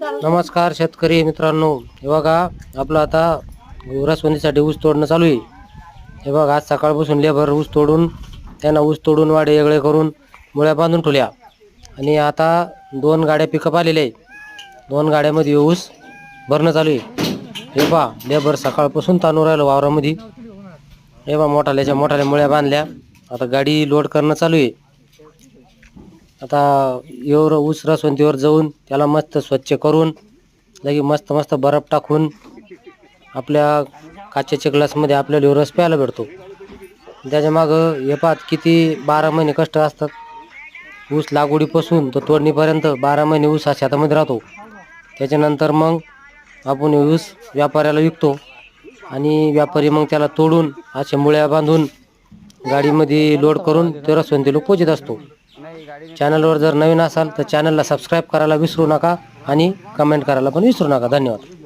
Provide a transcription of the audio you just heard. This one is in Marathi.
नमस्कार शेतकरी मित्रांनो. हे बघा आपलं आता रसवंदीसाठी ऊस तोडणं चालू आहे. हे बघा आज सकाळपासून लेबर ऊस तोडून त्यांना ऊस तोडून वाडे वेगळे करून मुळ्या बांधून ठेवल्या. आणि आता दोन गाड्या पिकअप आलेल्या आहेत. दोन गाड्यामध्ये ऊस भरणं चालू आहे. हे पहा लेबर सकाळपासून तांदूळ राहिलं वावरामध्ये. हे बा मोठाल्याच्या मोठाल्या मुळ्या बांधल्या. आता गाडी लोड करणं चालू आहे. आता एवर ऊस रसवंतीवर जाऊन त्याला मस्त स्वच्छ करून लगे मस्त मस्त बर्फ टाकून आपल्या काचेच्या ग्लासमध्ये आपल्याला रस प्यायला भेटतो. त्याच्या मागं हे पाहत किती बारा महिने कष्ट असतात. ऊस लागवडीपासून तर तोडणीपर्यंत बारा महिने ऊस हा शेतामध्ये राहतो. त्याच्यानंतर मग आपण हे ऊस व्यापाऱ्याला विकतो आणि व्यापारी मग त्याला तोडून अशा मुळ्या बांधून गाडीमध्ये लोड करून ते रसवंतीला पोचत असतो. चॅनलवर जर नवीन असाल तर चॅनलला सबस्क्राईब करायला विसरू नका आणि कमेंट करायला पण विसरू नका. धन्यवाद.